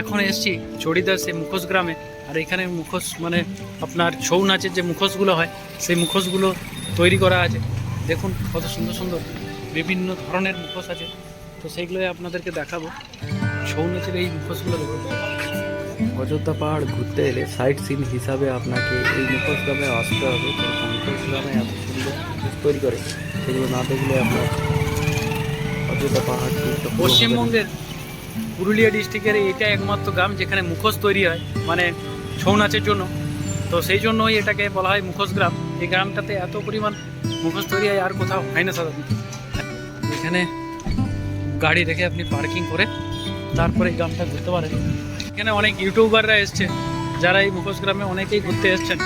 এখন এসছি চড়িদার মুখোশ গ্রামে। আর এখানে মুখোশ মানে আপনার ছৌ নাচের যে মুখোশগুলো হয়, সেই মুখোশগুলো তৈরি করা আছে। দেখুন কত সুন্দর সুন্দর বিভিন্ন ধরনের মুখোশ আছে। তো সেইগুলোই আপনাদেরকে দেখাবো। ছৌ নাচের এই মুখোশগুলো দেখুন। অযোধ্যা পাহাড় ঘুরতে এলে সাইট সিন হিসাবে আপনাকে এই মুখোশ গ্রামে আসতে হবে। মুখোশ গ্রামে এত সুন্দর তৈরি করে। সেগুলো না দেখলে আপনার অযোধ্যা পাহাড়। পশ্চিমবঙ্গের পুরুলিয়া ডিস্ট্রিক্টের এটা একমাত্র গ্রাম যেখানে মুখোশ তৈরি হয় মানে ছৌ নাচের জন্য। তো সেই জন্যই এটাকে বলা হয় মুখোশ গ্রাম। এই গ্রামটাতে এত পরিমাণ মুখোশ তৈরি হয়, আর কোথাও হয় না সাধারণত। এখানে গাড়ি রেখে আপনি পার্কিং করে তারপরে এই গ্রামটা ঘুরতে পারেন। এখানে অনেক ইউটিউবাররা এসছে, যারা এই মুখোশ গ্রামে অনেকেই ঘুরতে এসছেন।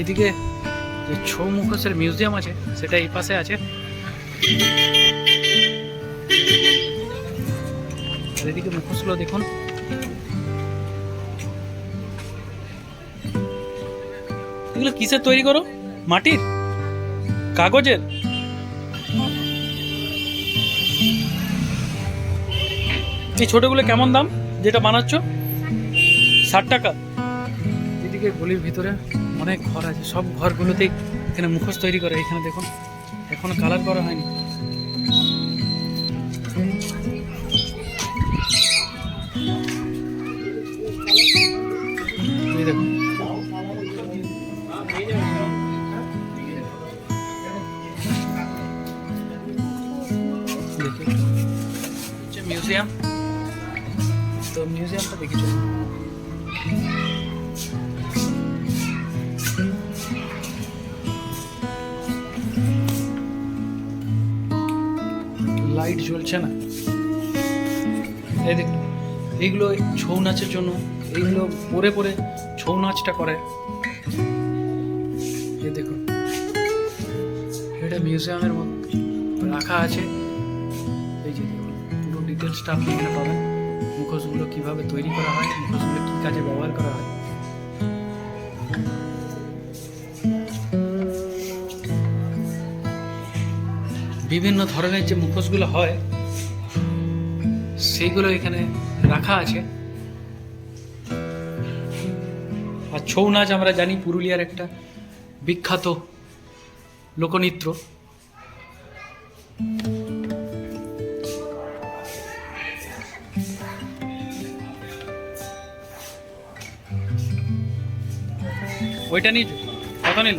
এদিকে যে ছৌ মুখোশের মিউজিয়াম আছে, সেটা এই পাশে আছে। এদিকে মুখোশগুলো দেখুন। এগুলো কিসের তৈরি করো? মাটির? কাগজের? এই ছোটগুলো কেমন দাম যেটা বানাচ্ছ? ষাট টাকা। এদিকে গলির ভিতরে অনেক ঘর আছে। সব ঘরগুলোতেই এখানে মুখোশ তৈরি করে। এখানে দেখুন, এখনও কালার করা হয়নি। এই দেখুন, এইগুলো ছৌ নাচের জন্য, এইগুলো পরে পরে ছৌ নাচটা করে। এই দেখুন, এটা মিউজিয়ামের মতো রাখা আছে। এই যে পুরো ডিটেলসটা আপনি এখানে পাবেন। মুখোশগুলো কীভাবে তৈরি করা হয়, মুখোশগুলো কী কাজে ব্যবহার করা হয়। বিভিন্ন ধরনের যে মুখোশগুলো হয় সেইগুলো এখানে রাখা আছে। আর ছৌ নাচ আমরা জানি পুরুলিয়ার একটা বিখ্যাত লোকনৃত্য। ওইটা নিয়ে কত নিল?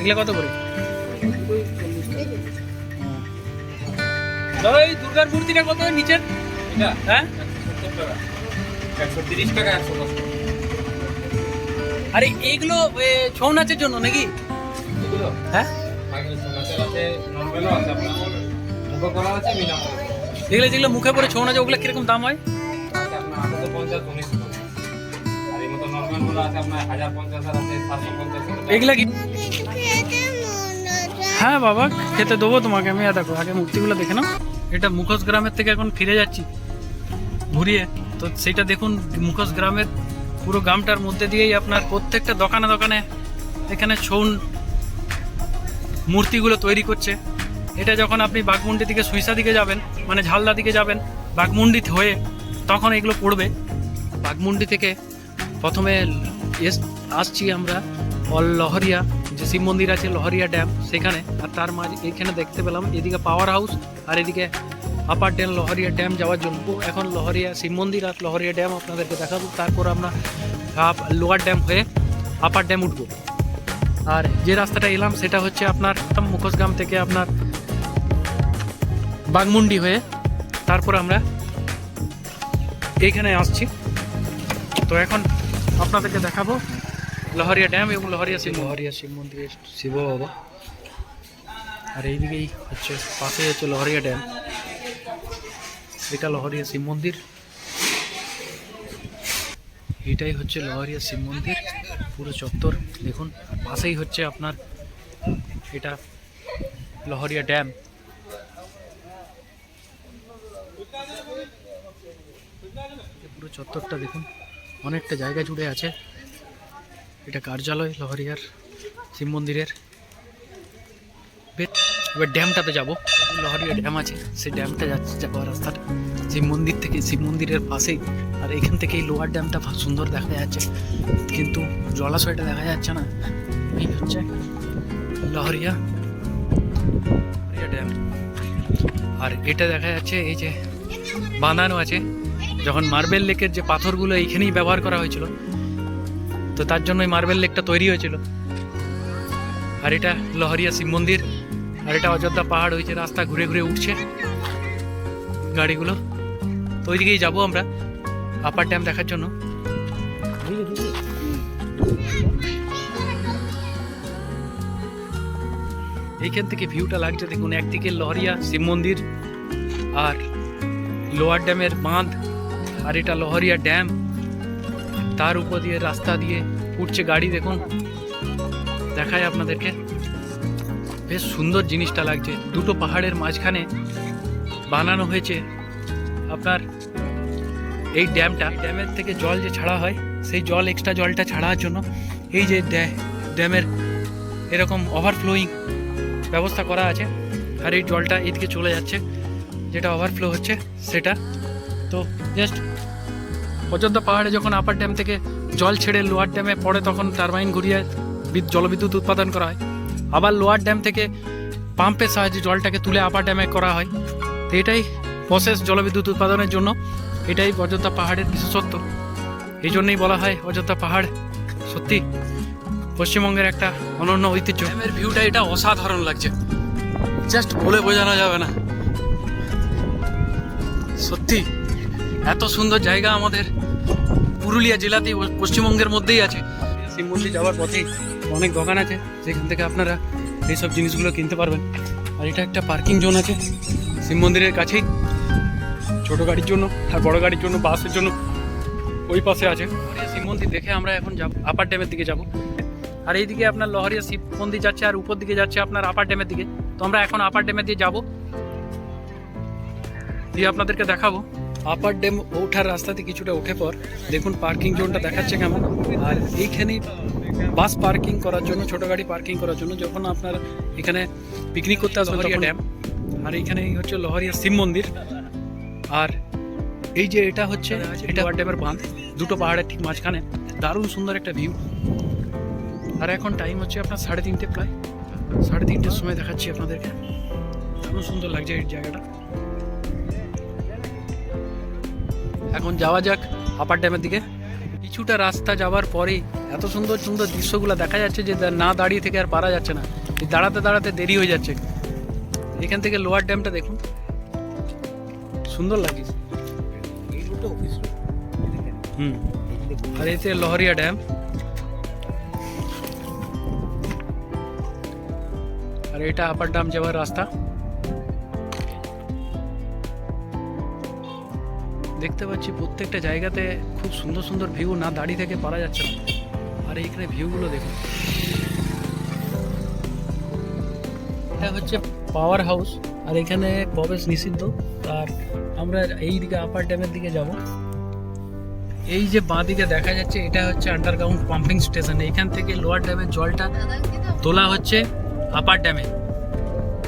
এগুলো কত করে? এই দুর্গার মূর্তিটা কত নিচের? হ্যাঁ? একশো তিরিশ টাকা একশো দশ টাকা। আরে এইগুলো ছৌ নাচের জন্য নাকি? হ্যাঁ? যেগুলো যেগুলো মুখে পরে ছৌ নাচ ওগুলো কীরকম দাম হয়? এগুলা কি? হ্যাঁ বাবা খেতে দেবো তোমাকে আমি দেখো আগে মূর্তিগুলো দেখে নাও। এটা মুখোশ গ্রামের থেকে এখন ফিরে যাচ্ছি, ঘুরিয়ে। তো সেইটা দেখুন, মুখোশ গ্রামের পুরো গ্রামটার মধ্যে দিয়েই আপনার প্রত্যেকটা দোকানে দোকানে এখানে ছৌ মূর্তিগুলো তৈরি করছে। এটা যখন আপনি বাঘমুন্ডি থেকে সুইসা দিকে যাবেন মানে ঝালদা দিকে যাবেন, বাঘমুন্ডি হয়ে তখন এগুলো পড়বে। বাঘমুন্ডি থেকে প্রথমে এস আসছি আমরা, অল লহরিয়া। যে শিব মন্দির আছে, লহরিয়া ড্যাম, সেখানে। আর তার মাঝে এখানে দেখতে পেলাম, এদিকে পাওয়ার হাউস আর এদিকে আপার ড্যাম লহরিয়া ড্যাম যাওয়ার জন্য। এখন লহরিয়া শিব মন্দির আর লহরিয়া ড্যাম আপনাদেরকে দেখাবো। তারপর আমরা লোয়ার ড্যাম হয়ে আপার ড্যাম উঠবো। আর যে রাস্তাটা এলাম, সেটা হচ্ছে আপনার মুখোশগ্রাম থেকে আপনার বাগমুন্ডি হয়ে। তারপর আমরা এইখানে আসছি। তো এখন আপনাদেরকে দেখাবো লহরিয়া ড্যাম এবং লহরিয়া শিব লহরিয়া শিব মন্দির শিব বাবা। আর এইদিকেই হচ্ছে, পাশে হচ্ছে লহরিয়া ড্যাম এটা লহরিয়া শিব মন্দির। এটাই হচ্ছে লহরিয়া শিব মন্দির, পুরো চত্বর। দেখুন, পাশেই হচ্ছে আপনার এটা লহরিয়া ড্যাম পুরো চত্বরটা দেখুন, অনেকটা জায়গা জুড়ে আছে। এটা কার্যালয়, লহরিয়ার, শিব মন্দিরের। এবার ড্যামটাতে যাব। লহরিয়া ড্যাম আছে, সেই ড্যামটা যাচ্ছে যাওয়ার রাস্তাটা। শিব মন্দির থেকে, শিব মন্দিরের পাশেই। আর এখান থেকে এই লোয়ার ড্যামটা সুন্দর দেখা যাচ্ছে। কিন্তু জলাশয়টা দেখা যাচ্ছে না। এই হচ্ছে লহরিয়া ড্যাম। আর এটা দেখা যাচ্ছে, এই যে বাঁধানো আছে। যখন মার্বেল লেকের যে পাথরগুলো এইখানেই ব্যবহার করা হয়েছিল তো তার জন্য এই মার্বেল লেকটা তৈরি হয়েছিল। আর এটা লহরিয়া শিব মন্দির, আর এটা অযোধ্যা পাহাড় হয়েছে রাস্তা ঘুরে ঘুরে উঠছে। গাড়িগুলো। তো ওই দিকেই যাব আমরা, আপার ড্যাম দেখার জন্য। এইখান থেকে ভিউটা লাগছে দেখুন, একদিকে লহরিয়া শিব মন্দির আর লোয়ার ড্যামের বাঁধ, আর এটা লহরিয়া ড্যাম তার উপর দিয়ে, রাস্তা দিয়ে উঠছে গাড়ি, দেখুন। দেখায় আপনাদেরকে। বেশ সুন্দর জিনিসটা লাগছে। দুটো পাহাড়ের মাঝখানে বানানো হয়েছে আপনার এই ড্যামটা। ড্যামের থেকে জল যে ছাড়া হয়, সেই জল এক্সট্রা জলটা ছাড়ার জন্য এই যে ড্যা- ড্যামের এরকম ওভারফ্লোয়িং ব্যবস্থা করা আছে। আর এই জলটা এদিকে চলে যাচ্ছে, যেটা ওভারফ্লো হচ্ছে, সেটা। তো জাস্ট অযোধ্যা পাহাড়ে যখন আপার ড্যাম থেকে জল ছেড়ে লোয়ার ড্যামে পড়ে, তখন টারবাইন ঘুরিয়ে বিদ- জলবিদ্যুৎ উৎপাদন করা হয়। আবার লোয়ার ড্যাম থেকে পাম্পের সাহায্যে জলটাকে তুলে আপার ড্যামে করা হয়। তো এটাই প্রসেস জলবিদ্যুৎ উৎপাদনের জন্য। এটাই অযোধ্যা পাহাড়ের বিশেষত্ব। এই জন্যই বলা হয় অযোধ্যা পাহাড় সত্যি পশ্চিমবঙ্গের একটা অনন্য ঐতিহ্য। ড্যামের ভিউটা এটা অসাধারণ লাগছে। জাস্ট বলে বোঝানো যাবে না। সত্যি, এত সুন্দর জায়গা আমাদের। পুরুলিয়া জেলাতেই ও- পশ্চিমবঙ্গের মধ্যেই আছে। শিব মন্দির যাওয়ার পথেই অনেক দোকান আছে, যেখান থেকে আপনারা এইসব জিনিসগুলো কিনতে পারবেন। আর এটা একটা পার্কিং জোন আছে শিব মন্দিরের কাছেই। ছোট গাড়ির জন্য আর বড় গাড়ির জন্য, বাসের জন্য ওই পাশে আছে। শিব মন্দির দেখে আমরা এখন যাব আপার ড্যামের দিকে যাব। আর এইদিকে আপনার লহরিয়া শিব মন্দির যাচ্ছে আর উপর দিকে যাচ্ছে আপনার আপার ড্যামের দিকে। তো আমরা এখন আপার ড্যামের দিয়ে যাব। দিয়ে আপনাদেরকে দেখাবো। আপার ড্যাম ওঠার রাস্তাতে কিছুটা উঠে পর দেখুন পার্কিং জোনটা দেখাচ্ছে কেমন। আর এইখানে বাস পার্কিং করার জন্য ছোট গাড়ি পার্কিং করার জন্য যখন আপনার এখানে পিকনিক করতে আসবেন লহরিয়া ড্যাম আর এইখানে হচ্ছে লহরিয়া শিব মন্দির। আর এই যে এটা হচ্ছে এটা ড্যামের বাঁধ। দুটো পাহাড়ের ঠিক মাঝখানে। দারুণ সুন্দর একটা ভিউ আর এখন টাইম হচ্ছে আপনার সাড়ে তিনটে প্রায়। সাড়ে তিনটের সময় দেখাচ্ছি আপনাদেরকে। দারুণ সুন্দর লাগছে এই জায়গাটা। এখন যাওয়া যাক আপার ড্যামের দিকে। কিছুটা রাস্তা যাওয়ার পরেই এত সুন্দর সুন্দর দৃশ্যগুলো দেখা যাচ্ছে যে না দাঁড়িয়ে থেকে আর পারা যাচ্ছে না। দাঁড়াতে দাঁড়াতে দেরি হয়ে যাচ্ছে। এখান থেকে লোয়ার ড্যামটা দেখুন। সুন্দর লাগছে। হুম। আর এতে লহরিয়া ড্যাম। আর এটা আপার ড্যাম যাওয়ার রাস্তা। দেখতে পাচ্ছি প্রত্যেকটা জায়গাতে খুব সুন্দর সুন্দর ভিউ না দাঁড়িয়ে থেকে পারা যাচ্ছে না। আর এইখানে ভিউগুলো দেখুন। এটা হচ্ছে পাওয়ার হাউস আর এখানে প্রবেশ নিষিদ্ধ। আর আমরা এই দিকে আপার ড্যামের দিকে যাব। এই যে বাঁ দিকে দেখা যাচ্ছে, এটা হচ্ছে আন্ডারগ্রাউন্ড পাম্পিং স্টেশন এইখান থেকে লোয়ার ড্যামের জলটা তোলা হচ্ছে আপার ড্যামে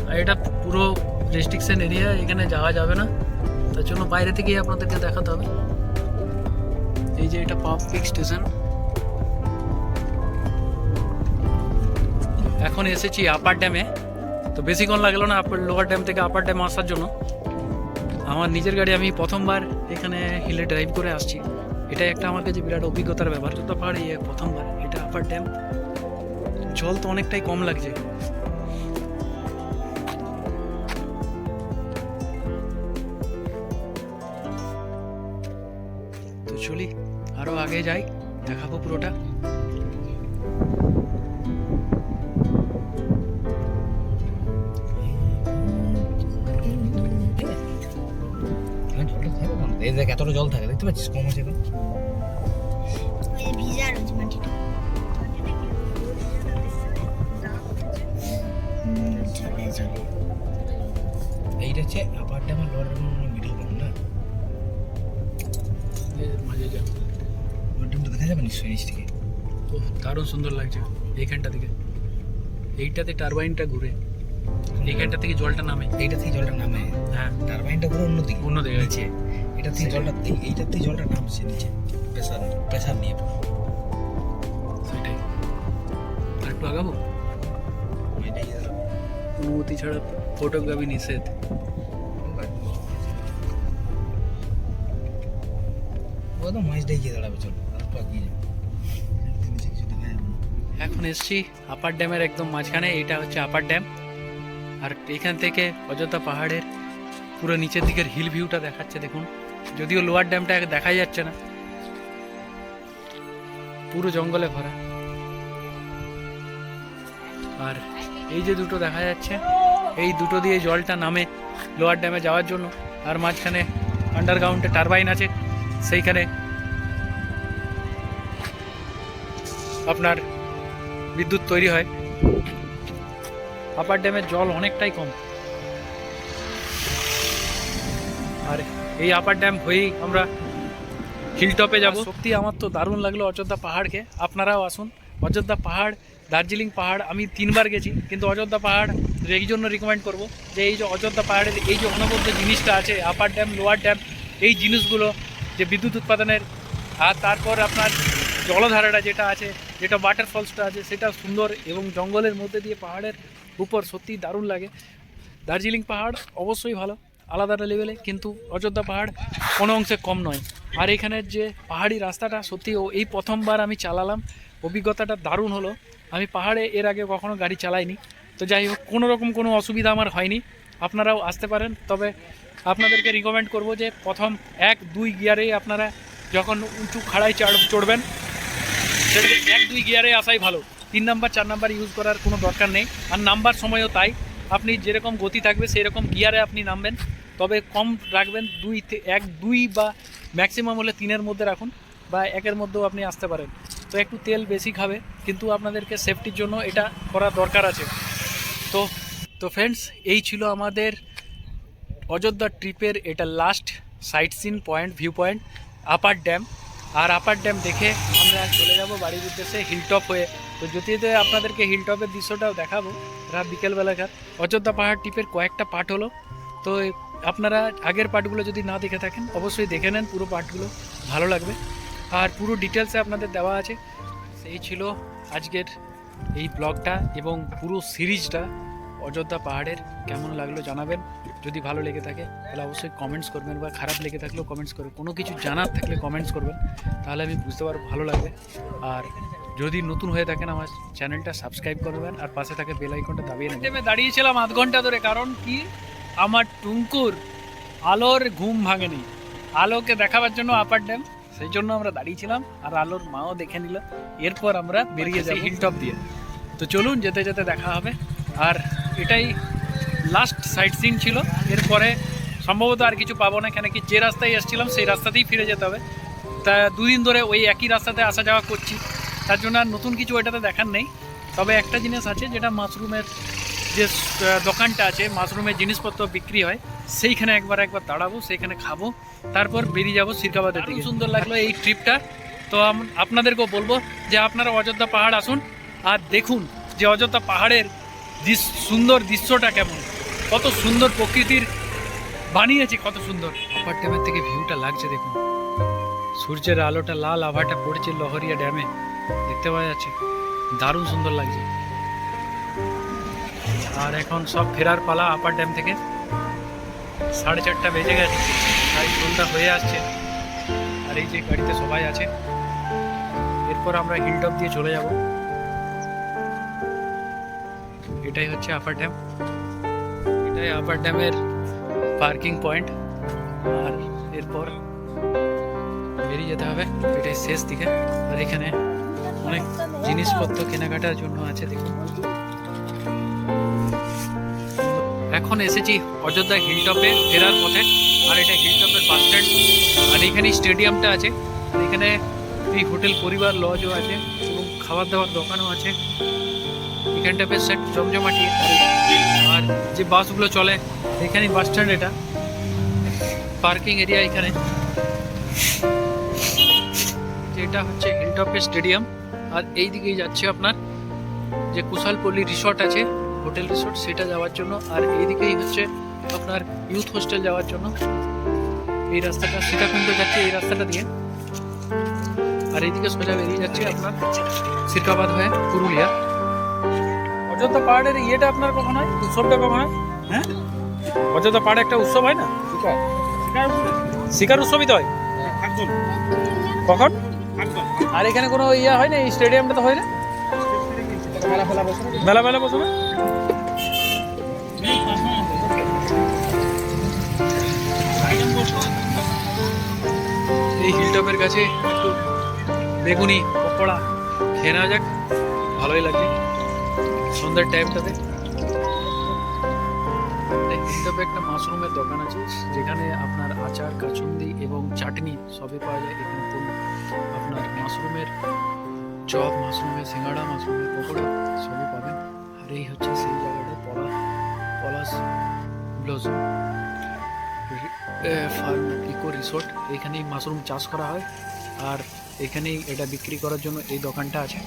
আর এটা পুরো রেস্ট্রিকশন এরিয়া এখানে যাওয়া যাবে না। তার জন্য বাইরে থেকেই আপনাদেরকে দেখাতে হবে। এই যে এটা পাম্পিং স্টেশন। এখন এসেছি আপার ড্যামে তো বেশিক্ষণ লাগল না আপার লোয়ার ড্যাম থেকে আপার ড্যামে আসার জন্য। আমার নিজের গাড়ি আমি প্রথমবার এখানে হিলে ড্রাইভ করে আসছি। এটাই একটা আমার কাছে বিরাট অভিজ্ঞতার ব্যাপার। যত পাহাড়ে প্রথমবার এটা আপার ড্যাম জল তো অনেকটাই কম লাগছে। আরও আগে যাই দেখাবো পুরোটা। এই দেখ এতটা জল থাকে দেখতে পাচ্ছিস কম আছে এইটা হচ্ছে আপার ড্যাম আর লোয়ার ড্যাম মিডল ড্যাম না? মাঝে যা। ড্যামটা দেখা যাবে নিশ্চয়ই নিচ থেকে। ও দারুণ সুন্দর লাগছে এইখানটা থেকে। এইটাতে টারবাইনটা ঘুরে এইখানটা থেকে জলটা নামে। এইটা থেকে জলটা নামে। হ্যাঁ। টারবাইনটা পুরো অন্যদিকে। অন্যদিকে নিচে। এটা থেকে জলটা এই- এইটা থেকে জলটা নামছে নিচে। প্রেসার প্রেসার নিয়ে সেটাই। আর একটু আগাবো? এটাই অনুমতি ছাড়া ফটোগ্রাফি নিষেধ। ও তো মাছটাই গিয়ে দাঁড়াবে চলো। এখন এসছি আপার ড্যামের একদম মাঝখানে এটা হচ্ছে আপার ড্যাম আর এখান থেকে অযোধ্যা পাহাড়ের পুরো নিচের দিকের হিল ভিউটা দেখাচ্ছে, দেখুন। যদিও লোয়ার ড্যামটা দেখা যাচ্ছে না। পুরো জঙ্গলে ভরা। আর এই যে দুটো দেখা যাচ্ছে, এই দুটো দিয়ে জলটা নামে লোয়ার ড্যামে যাওয়ার জন্য। আর মাঝখানে আন্ডারগ্রাউন্ডে টারবাইন আছে, সেইখানে আপনার বিদ্যুৎ তৈরি হয়। আপার ড্যামের জল অনেকটাই কম। আর এই আপার ড্যাম হয়েই আমরা হিলটপে যাব। সত্যি আমার তো দারুণ লাগল অযোধ্যা পাহাড়কে আপনারাও আসুন। অযোধ্যা পাহাড়, দার্জিলিং পাহাড়, আমি তিনবার গেছি, কিন্তু অযোধ্যা পাহাড় এই জন্য রিকমেন্ড করব যে এই যে অযোধ্যা পাহাড়ের এই যে অনবদ্য জিনিসটা আছে আপার ড্যাম লোয়ার ড্যাম এই জিনিসগুলো যে বিদ্যুৎ উৎপাদনের, আর তারপর আপনার জলধারাটা যেটা আছে যেটা ওয়াটারফলসটা আছে, সেটা সুন্দর এবং জঙ্গলের মধ্যে দিয়ে পাহাড়ের উপর সত্যি দারুণ লাগে। দার্জিলিং পাহাড় অবশ্যই ভালো, আলাদা লেভেলে কিন্তু অযোধ্যা পাহাড় কোনো অংশে কম নয়। আর এখানের যে পাহাড়ি রাস্তাটা, সত্যি ও এই প্রথমবার আমি চালালাম, অভিজ্ঞতাটা দারুণ হলো। আমি পাহাড়ে এর আগে কখনো গাড়ি চালাইনি, তো যাই হোক কোনো রকম কোনো অসুবিধা আমার হয়নি। আপনারাও আসতে পারেন, তবে আপনাদেরকে রিকমেন্ড করব যে প্রথম এক দুই গিয়ারেই আপনারা যখন উঁচু চাড়, চড়বেন সেটাকে এক, দুই গিয়ারে আসাই ভালো। তিন নাম্বার, চার নাম্বার ইউজ করার কোনো দরকার নেই। আর নাম্বার সময়ও তাই। আপনি যেরকম গতি থাকবে সেই রকম গিয়ারে আপনি নামবেন। তবে কম রাখবেন দুই এক, দুই বা ম্যাক্সিমাম হলে তিনের মধ্যে রাখুন বা একের মধ্যেও আপনি আসতে পারেন। তো একটু তেল বেশি খাবে, কিন্তু আপনাদেরকে সেফটির জন্য এটা করা দরকার আছে। তো তো ফ্রেন্ডস এই ছিল আমাদের অযোধ্যা ট্রিপের এটা last sightseeing point view point upper dam আর আপার ড্যাম দেখে আমরা চলে যাব বাড়ির উদ্দেশ্যে হিলটপ হয়ে। তো যদিতে আপনাদেরকে হিলটপের দৃশ্যটাও দেখাবো। রাত বিকেলবেলাকার অযোধ্যা পাহাড় টিপের কয়েকটা পার্ট হলো। তো আপনারা আগের পার্টগুলো যদি না দেখে থাকেন, অবশ্যই দেখে নেন পুরো পার্টগুলো ভালো লাগবে। আর পুরো ডিটেলসে আপনাদের দেওয়া আছে। সেই ছিল আজকের এই ব্লগটা এবং পুরো সিরিজটা অযোধ্যা পাহাড়ের। কেমন লাগল জানাবেন। যদি ভালো লেগে থাকে তাহলে অবশ্যই কমেন্টস করবেন বা খারাপ লেগে থাকলেও কমেন্টস করবেন। কোনো কিছু জানার থাকলে কমেন্টস করবেন তাহলে আমি বুঝতে পারব ভালো লাগবে। আর যদি নতুন হয়ে থাকেন আমার চ্যানেলটা সাবস্ক্রাইব করবেন আর পাশে থাকে বেল আইকনটা দাবিয়ে নেবেন। আমি দাঁড়িয়েছিলাম আধ ঘণ্টা ধরে কারণ কি? আমার টুঙ্কুর আলোর ঘুম ভাঙেনি। আলোকে দেখাবার জন্য আপার ড্যাম সেই জন্য আমরা দাঁড়িয়েছিলাম আর আলোর মাও দেখে নিল। এরপর আমরা বেরিয়ে যাই হিলটপ দিয়ে। তো চলুন যেতে যেতে দেখা হবে। আর এটাই লাস্ট সাইট সিন ছিল। এরপরে সম্ভবত আর কিছু পাবো না কেন কি যে রাস্তায় এসেছিলাম সেই রাস্তাতেই ফিরে যেতে হবে। তা দুদিন ধরে ওই একই রাস্তাতে আসা যাওয়া করছি। তার জন্য আর নতুন কিছু ওইটাতে দেখার নেই। তবে একটা জিনিস আছে যেটা মাশরুমের যে দোকানটা আছে মাশরুমের জিনিসপত্র বিক্রি হয় সেইখানে একবার একবার দাঁড়াবো সেইখানে খাব তারপর বেরিয়ে যাব সিরকাবাদের দিকে। সুন্দর লাগল এই ট্রিপটা তো আপনাদেরকেও বলব যে আপনারা অযোধ্যা পাহাড় আসুন আর দেখুন যে অযোধ্যা পাহাড়ের সুন্দর দৃশ্যটা কেমন। কত সুন্দর প্রকৃতির বানিয়েছে কত সুন্দর। আপার ড্যামের থেকে ভিউটা লাগছে, দেখুন। সূর্যের আলোটা লাল, আভাটা পড়ছে লহরিয়া ড্যামে। দেখতে পাওয়া যাচ্ছে, দারুণ সুন্দর লাগছে। আর এখন সব ফেরার পালা আপার ড্যাম থেকে। সাড়ে চারটা বেজে গেছে, তাই সন্ধ্যা হয়ে আসছে। আর এই যে গাড়িতে সবাই আছে, এরপর আমরা হিলটপ দিয়ে চলে যাব। এটাই হচ্ছে আপার ড্যাম এটাই আপার ড্যামের পার্কিং পয়েন্ট আর এরপর বেরিয়ে যেতে হবে, এটাই শেষ দিকে। আর এখানে অনেক জিনিসপত্র কেনাকাটার জন্য আছে, দেখুন। এখন এসেছি অযোধ্যা হিলটপে ফেরার পথে। আর এটা হিলটপের বাস স্ট্যান্ড আর এখানে স্টেডিয়ামটা আছে। এখানে এই হোটেল পরিবার লজও আছে এবং খাবার দাবার দোকানও আছে। এখানটা বেশ জমজমাটি। যে বাসগুলো চলে এখানে বাস স্ট্যান্ড এটা। পার্কিং এরিয়া এখানে। এটা হচ্ছে হিলটপের স্টেডিয়াম আর এই দিকেই যাচ্ছে আপনার যে কুশালপল্লী রিসর্ট আছে হোটেল রিসর্ট সেটা যাওয়ার জন্য। আর এইদিকেই হচ্ছে আপনার ইউথ হোস্টেল যাওয়ার জন্য। এই রাস্তাটা সেটা সীতাকুণ্ড যাচ্ছে এই রাস্তাটা দিয়ে। আর এইদিকে সোজা বেরিয়ে যাচ্ছে আপনার সিরকাবাদ হয়ে পুরুলিয়া। অযোধ্যা পাহাড়ের ইয়েটা আপনার কখন হয়? উৎসবটা কখন হয়? হ্যাঁ? অযোধ্যা পাহাড়ে একটা উৎসব হয় না? শিকার। উৎসবই তো হয়? কখন? আর এখানে কোনো ইয়ে হয় না? এই স্টেডিয়ামটা তো হয় না? মেলা মেলা বসবে এই হিলটপের কাছে একটু বেগুনি পকোড়া খেয়ে নেওয়া যাক। ভালোই লাগছে। সন্ধ্যার টাইমটাতে হিলটপে একটা মাশরুমের দোকান আছে, যেখানে আপনার আচার, কাচুন্দি এবং চাটনি সবই পাওয়া যায় এখানে। আপনার মাশরুমের চপ, মাশরুমের সিঙ্গাড়া, মাশরুমের পকোড়া সবই পাবেন। আর এই হচ্ছে সেই জায়গাটা পলা Palash blossom farm, eco resort এখানেই মাশরুম চাষ করা হয়। আর এখানেই এটা বিক্রি করার জন্য এই দোকানটা আছে।